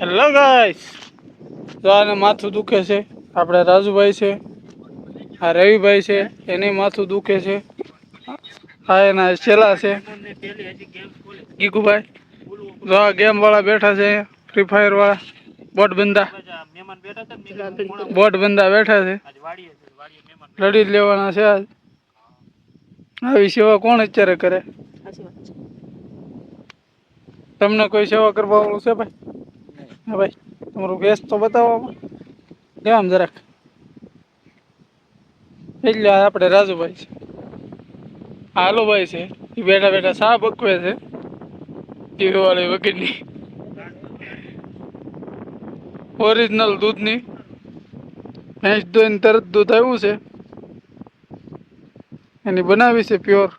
Hello guys તો આને માથું દુખે છે. આપણે રાજુભાઈ છે. આ રવિભાઈ છે. એને માથું દુખે છે. આ એના છેલ્લા છે. ગીકુભાઈ જો આ ગેમ વાળા બેઠા છે ફ્રી ફાયર વાળા બોટ બંદા બોટ બંદા બેઠા છે. લડી લેવાના છે આજ. આવી સેવા કોણ અત્યારે કરે? તમને કોઈ સેવા કરવા વાળું છે ભાઈ? હા ભાઈ તમારું ગેસ તો બતાવો આમાં. આમ જરાક? એટલે આપણે રાજુભાઈ છે. આ હાલુભાઈ છે. એ બેઠા બેઠા સા બકવે છે. ટીવી વાળી વકીલની ઓરિજિનલ દૂધની. ભેંસ દોઈને તરત દૂધ આવ્યું છે. એની બનાવી છે પ્યોર